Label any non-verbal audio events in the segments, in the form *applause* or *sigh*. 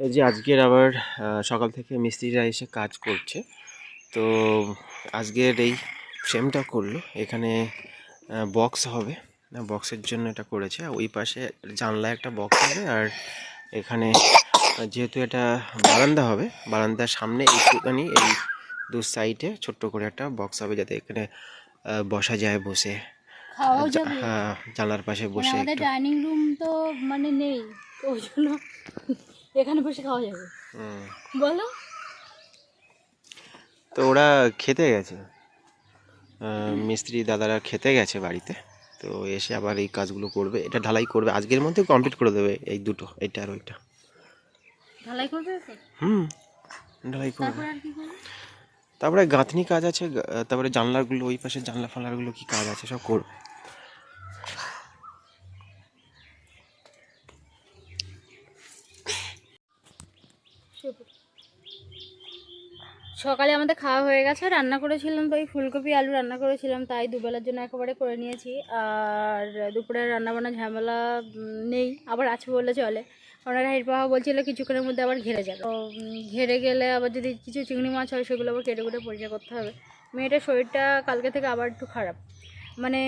এই যে আজকের আবার সকাল থেকে মিস্ত্রিরা এসে কাজ করছে। তো আজকের এই ফ্রেমটা করল। এখানে বক্স হবে। বক্সের জন্য এটা করেছে। ওই পাশে জানলা একটা বক্স হবে। আর এখানে যেহেতু এটা বারান্দা হবে বারান্দার সামনে একটুখানি এই দু সাইডে ছোট্ট করে একটা বক্স হবে যাতে এখানে বসা যায় বসে। হ্যাঁ জানলার পাশে মানে বসে ডাইনিং রুম তো মানে নেই ওই জন্য এখানে বসে খাওয়া যাবে। বলো। তো ওরা খেতে গেছে। মিস্ত্রি দাদারা খেতে গেছে বাড়িতে। তো এসে আবার এই কাজগুলো করবে। এটা ঢালাই করবে। আজকের মধ্যে কমপ্লিট করে দেবে এই দুটো এইটা আর ওইটা। ঢালাই করবে হুম ঢালাই করবে। তারপর আর কি করবে? তারপরে গাঁথনি কাজ আছে তারপরে জানলাগুলো ওই পাশে জানলা ফানলাগুলো কি কাজ আছে সব করবে সকালে আমাদের খাওয়া হয়ে গেছে, রান্না করেছিলাম তো, এই ফুলকপি, আলু রান্না করেছিলাম, তাই দুবেলার জন্য একেবারে করে নিয়েছি। আর দুপুরে রান্না বান্না ঝামেলা নেই, আবার আছে বললে চলে। ওনার হাইট পাওয়া বলছিল কিছুক্ষণের মধ্যে আবার ঘেরে যাবে। তো ঘেরে গেলে আবার যদি কিছু চিংড়ি মাছ হয়, সেগুলো আবার কেটে কুটে পরিষ্কার করতে হবে। মেয়েটার শরীরটা কালকে থেকে আবার একটু খারাপ। মানে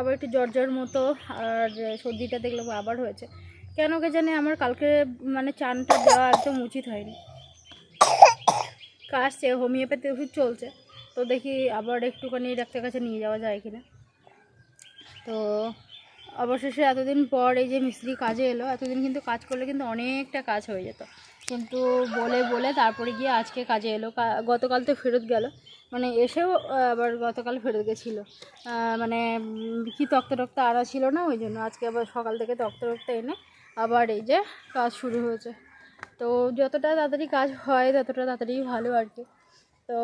আবার একটু জ্বর জ্বর মতো, আর সর্দিটা দেখলাম আবার হয়েছে। কেন কে জানে আমার কালকে মানে চানটা দেওয়া একদম উচিত হয়নি। কাশছে হোমিওপ্যাথি ওষুধ চলছে, তো দেখি আবার একটুখানি ডাক্তার কাছে নিয়ে যাওয়া যায় কিনা। তো অবশেষে এতদিন পর এই যে মিস্ত্রি কাজে এলো, এতদিন কিন্তু কাজ করলে কিন্তু অনেকটা কাজ হয়ে যেত। কিন্তু বলে বলে তারপরে গিয়ে আজকে কাজে এলো গতকাল তো ফেরত গেল। মানে এসেও আবার গতকাল ফেরত গেছিল। মানে কি তক্ত টক্ত আনা ছিল না, ওই জন্য আজকে আবার সকাল থেকে তক্ত টক্ত এনে আবার এই যে কাজ শুরু হয়েছে। তো যতটা তাড়াতাড়ি কাজ হয়, ততটা তাড়াতাড়ি ভালো আর কি। তো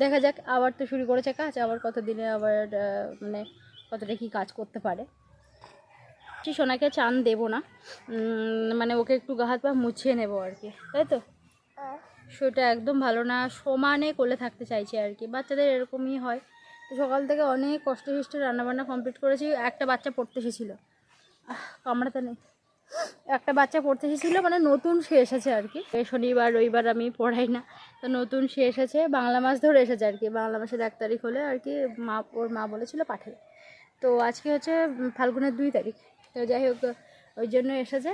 দেখা যাক আবার তো শুরু করেছে কাজ, আবার কতদিনে আবার মানে কতটা কি কাজ করতে পারে। সোনাকে চান দেবো না। মানে ওকে একটু গা হাত পা মুছিয়ে নেব আর কি। তাই তো? শরীরটা একদম ভালো না। সমানে কোলে থাকতে চাইছে আর কি। বাচ্চাদের এরকমই হয়। তো সকাল থেকে অনেক কষ্ট হিষ্টে রান্নাবান্না কমপ্লিট করেছি। একটা বাচ্চা পড়তে এসেছিল। কামড়াতে নেই। একটা বাচ্চা পড়তে এসেছিল মানে নতুন সে এসেছে আর কি। শনিবার, রবিবার আমি পড়াই না, তো নতুন সে এসেছে, বাংলা মাস ধরে এসেছে আর কি, বাংলা মাসের এক তারিখ হলে আর কি মা, ওর মা বলেছিল পাঠাবে। তো আজকে হচ্ছে ফাল্গুনের দুই তারিখ, তো যাই হোক, ওই জন্য এসেছে,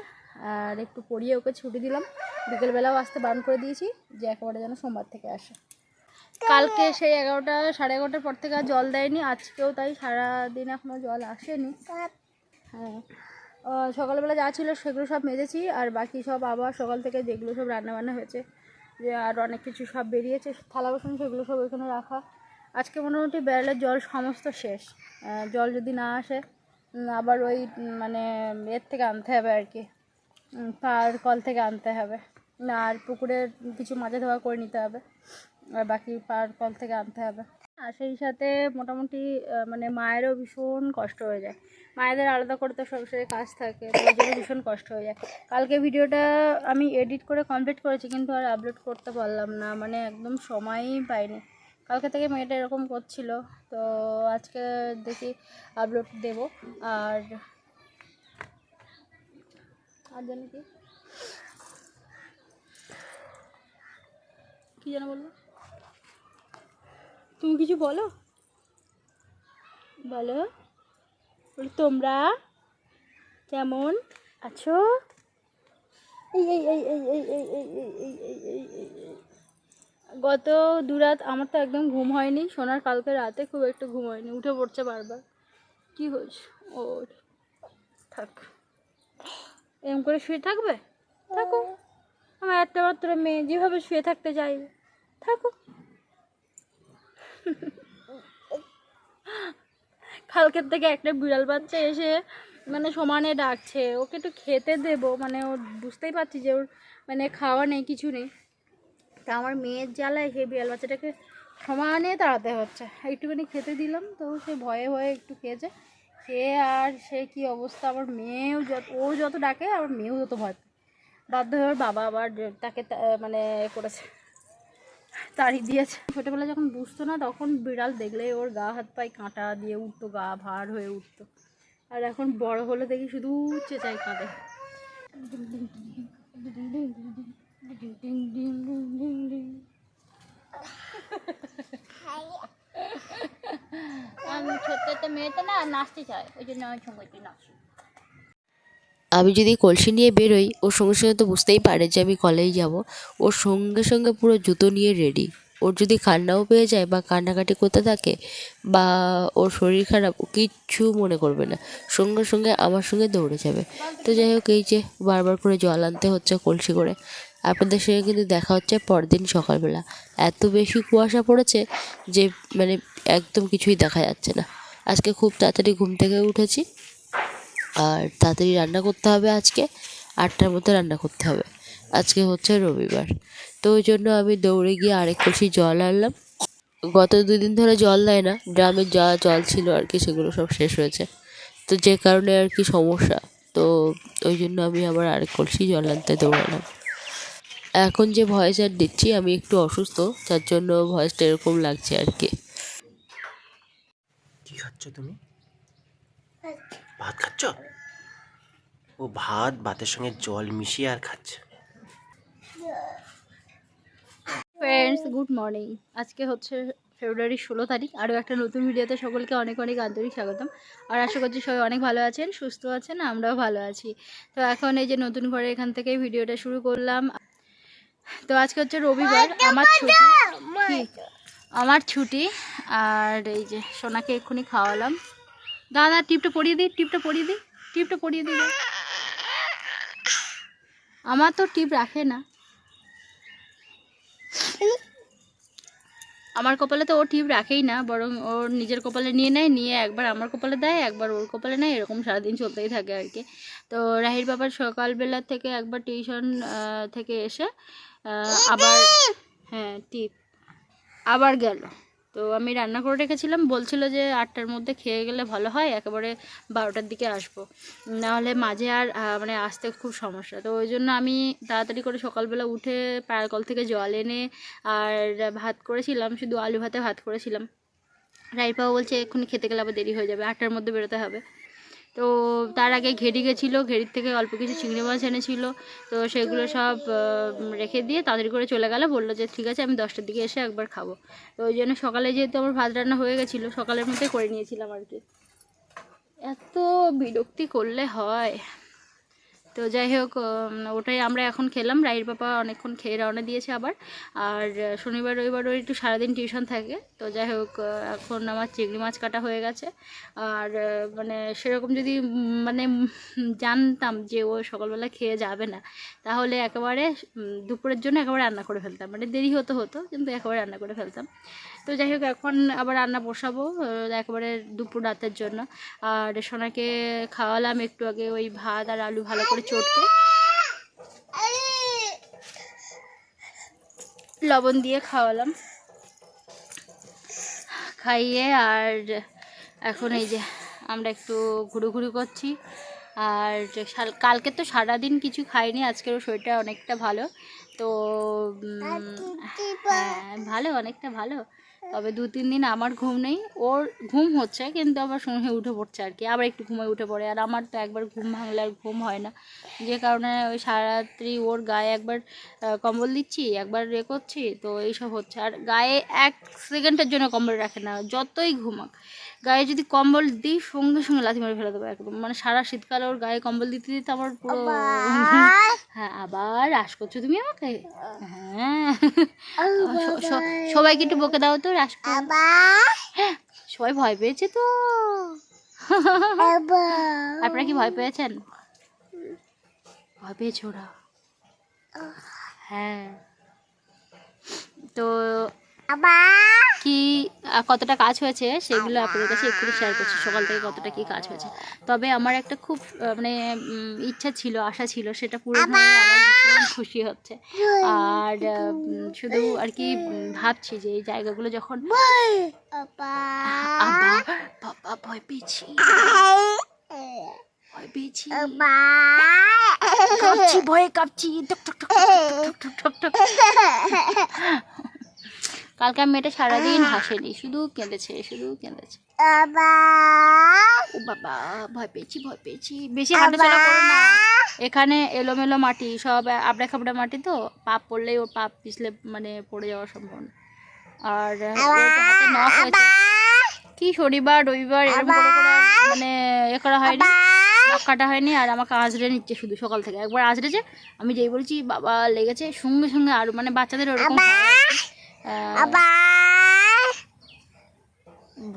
আর একটু পড়িয়ে ওকে ছুটি দিলাম। বিকেলবেলাও আসতে বারণ করে দিয়েছি যে একেবারে যেন সোমবার থেকে আসে। কালকে সেই এগারোটা, সাড়ে এগারোটার পর থেকে আর জল দেয়নি, আজকেও তাই সারাদিন এখনও জল আসেনি। হ্যাঁ। সকালবেলা যা ছিল সেগুলো সব মেজেছি, আর বাকি সব আবার সকাল থেকে যেগুলো সব রান্নাবান্না হয়েছে, যে আর অনেক কিছু সব বেরিয়েছে, থালা বাসন সেগুলো সব ওইখানে রাখা। আজকে মোটামুটি বেড়ালের জল সমস্ত শেষ জল যদি না আসে আবার ওই মানে এর থেকে আনতে হবে আর কি পার কল থেকে আনতে হবে। আর পুকুরের কিছু মাজা ধোয়া করে নিতে হবে, আর বাকি পার কল থেকে আনতে হবে। আর সেই সাথে মোটামুটি মানে মায়েরও ভীষণ কষ্ট হয়ে যায়। মায়েদের আলাদা করে তো সংসারে কাজ থাকে তো ওই জন্য ভীষণ কষ্ট হয়ে যায়। কালকে ভিডিওটা আমি এডিট করে কমপ্লিট করেছি, কিন্তু আর আপলোড করতে পারলাম না মানে একদম সময়ই পাইনি। কালকে থেকে মেয়েটা এরকম করছিল, তো আজকে দেখি আপলোড দেব। আর আর জানি কি? কি যেন বলল? তুমি কিছু বলো বলো তোমরা কেমন আছো এই এই এই এই এই এই এই এই এই এই এই এই গত দুরাত আমার তো একদম ঘুম হয়নি সোনার কালকে রাতে খুব একটু ঘুম হয়নি উঠে পড়ছে বারবার কি হয়েছে ওর থাক এম করে শুয়ে থাকবে থাকো আমার একটা মাত্র মেয়ে যেভাবে শুয়ে থাকতে চাইবে থাকো কালকের থেকে একটা বিড়াল বাচ্চা এসে মানে সমানে ডাকছে, ওকে একটু খেতে দেবো মানে ও বুঝতেই পারছি যে ওর মানে খাওয়া নেই, কিছু নেই। তা আমার মেয়ের জ্বালায় সেই বিড়াল বাচ্চাটাকে সমানে তাড়াতে হচ্ছে। একটুখানি খেতে দিলাম, তো সে ভয়ে ভয়ে একটু খেয়েছে। সে আর সে কি অবস্থা, আমার মেয়েও যত, ও যত ডাকে, আমার মেয়েও যত ভয় বাধ্য হয়ে ওর বাবা আবার তাকে মানে করেছে। তাড়ি দিয়েছে। ছোটোবেলা যখন বুঝতো না, তখন বিড়াল দেখলে ওর গা হাত পায়ে কাঁটা দিয়ে উঠতো, গা ভার হয়ে উঠতো। আর এখন বড় হলে দেখি শুধু চেঁচাই কাঁদে। আমি ছোট্ট একটা মেয়েতে না নাচতে চায় ওই জন্য আমি সঙ্গে নাচি। আমি যদি কলসি নিয়ে বেরোই, ওর সঙ্গে সঙ্গে তো বুঝতেই পারে যে আমি কলেজ যাব। ওর সঙ্গে সঙ্গে পুরো জুতো নিয়ে রেডি ওর যদি কান্নাও পেয়ে যায় বা কান্নাকাটি করতে থাকে বা ওর শরীর খারাপ, ও কিচ্ছু মনে করবে না। সঙ্গে সঙ্গে আমার সঙ্গে দৌড়ে যাবে। তো যাই হোক, এই যে বারবার করে জল আনতে হচ্ছে কলসি করে। আপনাদের সঙ্গে কিন্তু দেখা হচ্ছে পরদিন সকালবেলা। এত বেশি কুয়াশা পড়েছে যে মানে একদম কিছুই দেখা যাচ্ছে না। আজকে খুব তাড়াতাড়ি ঘুম থেকে উঠেছি। আর তাড়াতাড়ি রান্না করতে হবে আজকে। আটটার মধ্যে রান্না করতে হবে। আজকে হচ্ছে রবিবার। তো ওই জন্য আমি দৌড়ে গিয়ে আরেক কলসি জল আনলাম। গত দুই দিন ধরে জল দেয় না। ড্রামের যা জল ছিল আর কি সেগুলো সব শেষ হয়েছে। তো যে কারণে আর কি সমস্যা। তো ওই জন্য আমি আবার আরেক কলসি জল আনতে দৌড়ালাম। এখন যে ভয়েস আর দিচ্ছি আমি একটু অসুস্থ। যার জন্য ভয়েসটা এরকম লাগছে আর কি। কি খাচ্ছ তুমি? ভাত খাচ্ছ? ও ভাত ভাতের সঙ্গে জল মিশিয়ে আর খাচ্ছে। ফ্রেন্ডস গুড মর্নিং আজকে হচ্ছে ফেব্রুয়ারি ষোলো তারিখ। আরও একটা নতুন ভিডিওতে সকলকে অনেক অনেক আন্তরিক স্বাগতম। আর আশা করছি সবাই অনেক ভালো আছেন সুস্থ আছেন আমরাও ভালো আছি। তো এখন এই যে নতুন ঘরে এখান থেকে ভিডিওটা শুরু করলাম। তো আজকে হচ্ছে রবিবার আমার ছুটি? আমার ছুটি। আর এই যে সোনাকে এক্ষুনি খাওয়ালাম। দাদা, টিপটা পরিয়ে দিই, টিপটা পরিয়ে দিই, টিপটা পরিয়ে দিই আমার তো টিপ রাখে না। আমার কপালে তো ও টিপ রাখেই না, বরং ওর নিজের কপালে নিয়ে নেয়, নিয়ে একবার আমার কপালে দেয়, একবার ওর কপালে নেয়, এরকম সারাদিন চলতেই থাকে আর কি। তো রাহির বাবার সকালবেলা থেকে একবার টিউশন থেকে এসে আবার হ্যাঁ টিপ। আবার গেল। তো আমি রান্না করে রেখেছিলাম। বলছিল যে আটটার মধ্যে খেয়ে গেলে ভালো হয়, একেবারে বারোটার দিকে আসব। নাহলে মাঝে আর মানে আসতে খুব সমস্যা। তো ওই জন্য আমি তাড়াতাড়ি করে সকালবেলা উঠে পায়াকল কল থেকে জল এনে আর ভাত করেছিলাম, শুধু আলু ভাতে ভাত করেছিলাম। রাইপাও বলছে এক্ষুনি খেতে গেলে আবার দেরি হয়ে যাবে, আটটার মধ্যে বেরোতে হবে। তো তার আগে ঘেরি গেছিল ঘেরির থেকে অল্প কিছু চিংড়ি মাছ এনেছিল। তো সেগুলো সব রেখে দিয়ে তাদের করে চলে গেলো, বলল যে ঠিক আছে আমি দশটার দিকে এসে একবার খাব। তো ওই জন্য সকালে যেহেতু আমার ভাত রান্না হয়ে গেছিল, সকালের মধ্যে করে নিয়েছিলাম আর কি। এত বিরক্তি করলে হয়। তো যাই হোক ওটাই আমরা এখন খেলাম। রাইর পাপা অনেকক্ষণ খেয়ে রওনা দিয়েছে আবার। আর শনিবার, রবিবার ওর একটু সারাদিন টিউশন থাকে। তো যাই হোক এখন আমার চিংড়ি মাছ কাটা হয়ে গেছে। আর মানে সেরকম যদি মানে জানতাম যে ও সকালবেলা খেয়ে যাবে না, তাহলে একেবারে দুপুরের জন্য একেবারে রান্না করে ফেলতাম। মানে দেরি হতো হতো, কিন্তু একেবারে রান্না করে ফেলতাম। তো যাই হোক, এখন আবার রান্না বসাবো একেবারে দুপুর রাতের জন্য। আর সোনাকে খাওয়ালাম একটু আগে ওই ভাত আর আলু ভালো করে চটকে। লবণ দিয়ে খাওয়ালাম। খাইয়ে আর এখন এই যে আমরা একটু ঘুরুঘুরি করছি। আর কালকে তো সারাদিন কিছু খাইনি আজকের শরীরটা অনেকটা ভালো। তো হ্যাঁ ভালো, অনেকটা ভালো। তবে দু, তিন দিন আমার ঘুম নেই। ওর ঘুম হচ্ছে, কিন্তু আবার সঙ্গে উঠে পড়ছে আর কি। আবার একটু ঘুমে উঠে পড়ে। আর আমার তো একবার ঘুম ভাঙলে আর ঘুম হয় না। যে কারণে ওই সারাত্রি ওর গায়ে একবার কম্বল দিচ্ছি, একবার রে করছি, তো এইসব হচ্ছে। আর গায়ে এক সেকেন্ডের জন্য কম্বল রাখে না, যতই ঘুমাক। গায়ে যদি কম্বল দিই সঙ্গে সঙ্গে লাথি মেরে ফেলে দেবো একদম। মানে সারা শীতকালে ওর গায়ে কম্বল দিতে দিতে আমার পুরো *laughs* হ্যাঁ আবার রাস করছ তুমি আমাকে? হ্যাঁ। সবাইকে একটু বকে দাও তো রাস। হ্যাঁ, সবাই ভয় পেয়েছে তো। আপনারা কি ভয় পেয়েছেন? ভয় পেয়েছে ওরা। হ্যাঁ। তো কি কতটা কাজ হয়েছে সেগুলো আপনাদের কাছে একটু শেয়ার করছি। সকাল থেকে কতটা কি কাজ হয়েছে। তবে আমার একটা খুব মানে ইচ্ছা ছিল আশা ছিল সেটা পুরো খুশি হচ্ছে। আর শুধু আর কি ভাবছি যে এই জায়গাগুলো যখন বাবা। ভয় পেয়েছি। ভয় পেয়েছি। কাঁপছি ভয়ে কাঁপছি। টক টক টক টক টক টক টক। *laughs* টক। আমি মেয়েটা সারাদিন হাসেনি শুধু কেঁদেছে শুধু কেঁদেছে। ও বাবা ভয় পেয়েছি ভয় পেয়েছি। বেশি হাঁটাচলা করো না। এখানে এলোমেলো মাটি সব আবড়া খাবড়া মাটি তো পাপ পড়লেই ওর পাপ পিছলে মানে পড়ে যাওয়ার সম্ভাবনা আর হাতে নখ হয়েছে। কি শনিবার রবিবার এরকম করে করে মানে এ করা হয়নি। নখ কাটা হয়নি আর আমাকে আঁচড়ে নিচ্ছে শুধু সকাল থেকে। একবার আঁচড়েছে আমি যেই বলছি বাবা লেগেছে সঙ্গে সঙ্গে আর মানে বাচ্চাদের ওরকম আর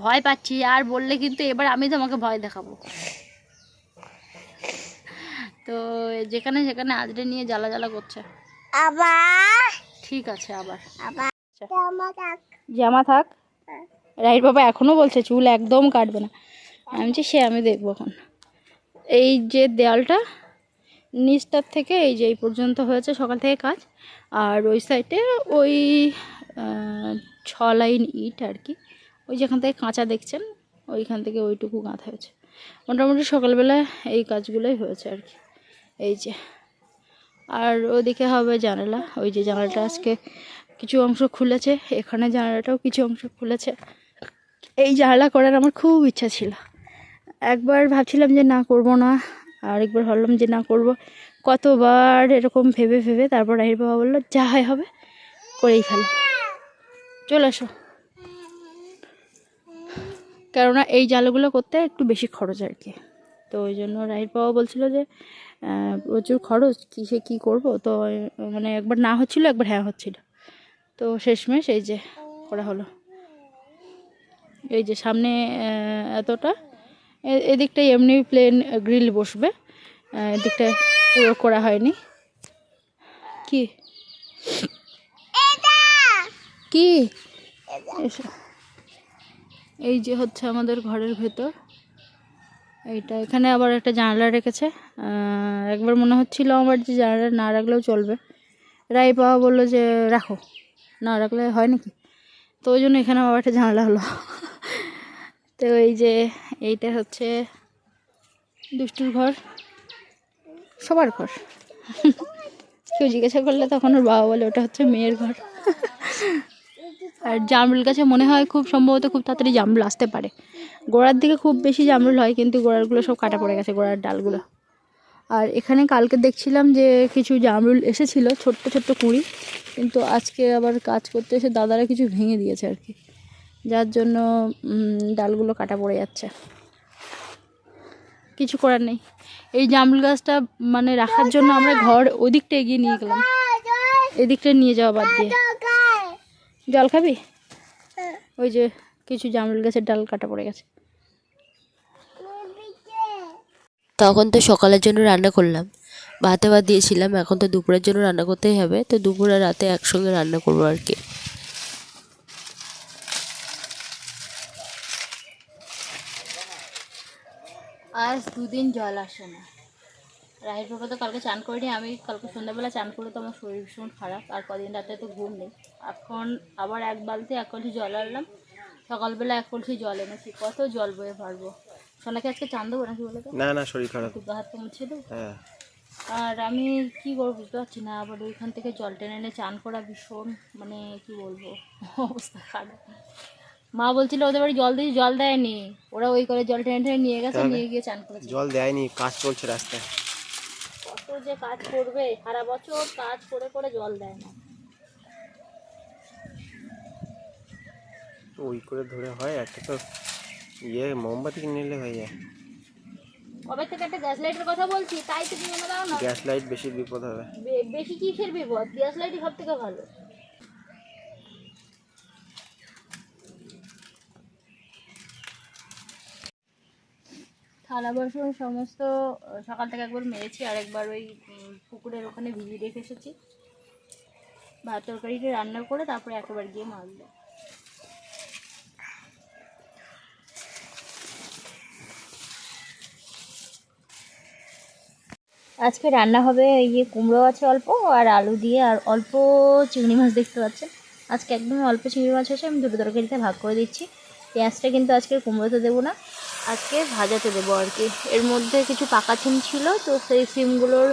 ভয় পাচ্ছি আর বললে কিন্তু এবার আমি তোমাকে ভয় দেখাবো। তো যেখানে সেখানে আজরে নিয়ে জ্বালা জ্বালা করছে। আবার? ঠিক আছে আবার। জামা থাক। রাইট বাবা এখনও বলছে চুল একদম কাটবে না। আমি বলছি সে আমি দেখব এখন। এই যে দেয়ালটা নিচটার থেকে এই যে এই পর্যন্ত হয়েছে সকাল থেকে কাজ আর ওই সাইডে ওই ছ লাইন ইট আর কি। ওই যেখান থেকে কাঁচা দেখছেন, ওইখান থেকে ওইটুকু গাঁথা হয়েছে। মোটামুটি সকালবেলায় এই কাজগুলোই হয়েছে আর কি। এই যে, আর ওদিকে হবে জানালা। ওই যে জানালাটা আজকে কিছু অংশ খুলেছে, এখানে জানালাটাও কিছু অংশ খুলেছে। এই জানালা করার আমার খুব ইচ্ছা ছিল। একবার ভাবছিলাম যে না করব না, আর একবার ভাবলাম যে না করব। কতবার এরকম ভেবে ভেবে তারপর রাহির বাবা বলল, যা হয় হবে, করেই ফেলো। চলে এসো। কেননা এই জালগুলো করতে একটু বেশি খরচ আর কি। তো ওই জন্য রাহির বাবা বলছিল যে প্রচুর খরচ, কী সে কী করব? তো মানে একবার না হচ্ছিল, একবার হ্যাঁ হচ্ছিল। তো শেষমেশ এই যে করা হলো। এই যে সামনে এতটা, এ- এদিকটায় এমনি প্লেন গ্রিল বসবে। পুরো করা হয়নি। কি? কি? এই যে হচ্ছে আমাদের ঘরের ভেতর। এইটা এখানে আবার একটা জানালা রেখেছে। একবার মনে হচ্ছিল আমার যে জানালা না রাখলেও চলবে। রাই বাবা বলল যে রাখো। না রাখলে হয় নাকি? তো ওই জন্য এখানে আবার একটা জানালা হলো। তো এই যে এইটা হচ্ছে দুষ্টুর ঘর। সবার ঘর। কেউ জিজ্ঞাসা করলে তখন ওর বাবা বলে ওটা হচ্ছে মেয়ের ঘর। আর জামরুল গাছে মনে হয় খুব সম্ভবত খুব তাড়াতাড়ি জামরুল আসতে পারে। গোড়ার দিকে খুব বেশি জামরুল হয়, কিন্তু গোড়ারগুলো সব কাটা পড়ে গেছে, গোড়ার ডালগুলো। আর এখানে কালকে দেখছিলাম যে কিছু জামরুল এসেছিল, ছোট্ট ছোট্ট কুঁড়ি, কিন্তু আজকে আবার কাজ করতে এসে দাদারা কিছু ভেঙে দিয়েছে আর কি। যার জন্য ডালগুলো কাটা পড়ে যাচ্ছে। কিছু করার নেই। এই জামরুল গাছটা মানে রাখার জন্য আমরা ঘর ওদিকটা এগিয়ে নিয়ে গেলাম। এদিকটা নিয়ে যাওয়া বাদ দিয়ে। জল খাবি? ওই যে কিছু জামরুল গাছের ডাল কাটা পড়ে গেছে। তখন তো সকালের জন্য রান্না করলাম। ভাতে ভাত দিয়েছিলাম এখন তো দুপুরের জন্য রান্না করতেই হবে। তো দুপুরে রাতে একসঙ্গে রান্না করব আর কি। আজ দুদিন জল আসে না। রাহের বাবা তো কালকে চান করিনি আমি কালকে সন্ধ্যাবেলা চান করে তো আমার শরীর ভীষণ খারাপ আর কদিন রাতে তো ঘুম নেই। এখন আবার এক বালতি এক কলসি জল আনলাম সকালবেলা এক কলসি জল এনেছি কত জল বয়ে পারব সোনাকে আজকে চান দেবো নাকি বলে না না শরীর খারাপ। গা হাত পা মুছে দেবো? হ্যাঁ। আর আমি কি করব বুঝতে পারছি না আবার ওইখান থেকে জল টেনে এনে চান করা ভীষণ মানে কি বলব অবস্থা খারাপ। মা বলছিল ওদের বাড়ি জল দিয়ে জল দেয়নি ওরা ওই করে জল টেনে টেনে নিয়ে গেছে নিয়ে গিয়ে চান করেছে। জল দেয়নি কাজ চলছে রাস্তায়। যে কাজ করবে সারা বছর কাজ করে করে জল দেয় না। ওই করে ধরে হয় একটা তো ইয়ে মোমবাতি নিলে হয়ে যায়। কবে থেকে একটা গ্যাস লাইটের কথা বলছি তাই তুমি মনে দাও না। গ্যাস লাইট বেশি বিপদ হবে। বেশি কিসের বিপদ? গ্যাস লাইটই সব থেকে ভালো। থালা বাসন সমস্ত সকাল থেকে একবার মেরেছি, আর একবার ওই পুকুরের ওখানে ভিজিয়ে রেখে এসেছি। ভাত তরকারিটা রান্না করে তারপরে একেবারে গিয়ে মারলো আজকে রান্না হবে এই যে কুমড়ো আছে অল্প আর আলু দিয়ে, আর অল্প চিংড়ি মাছ দেখতে পাচ্ছেন। আজকে একদম অল্প চিংড়ি মাছ আছে আমি দুটো তরকারিতে ভাগ করে দিচ্ছি। পেঁয়াজটা কিন্তু আজকে কুমড়োতে দেবো না। আজকে ভাজাতে দেবো আর কি। এর মধ্যে কিছু পাকা সিম ছিল, তো সেই সিমগুলোর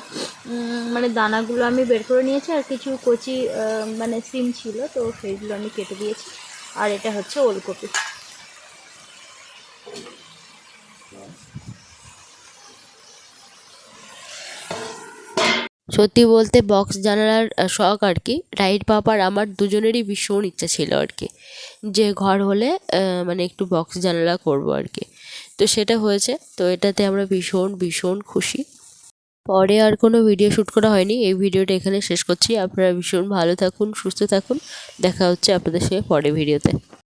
মানে দানাগুলো আমি বের করে নিয়েছি আর কিছু কচি মানে সিম ছিল, তো সেইগুলো আমি কেটে দিয়েছি। আর এটা হচ্ছে ওলকপি। সত্যি বলতে বক্স জানালার শখ আর কি। রাইড পাপার আমার দুজনেরই ভীষণ ইচ্ছা ছিল আর কি। যে ঘর হলে মানে একটু বক্স জানালা করব আর কি। তো সেটা হয়েছে। তো এটাতে আমরা ভীষণ ভীষণ খুশি। পরে আর কোনো ভিডিও শ্যুট করা হয়নি। এই ভিডিওটা এখানে শেষ করছি। আপনারা ভীষণ ভালো থাকুন, সুস্থ থাকুন। দেখা হচ্ছে আপনাদের সঙ্গে পরে ভিডিওতে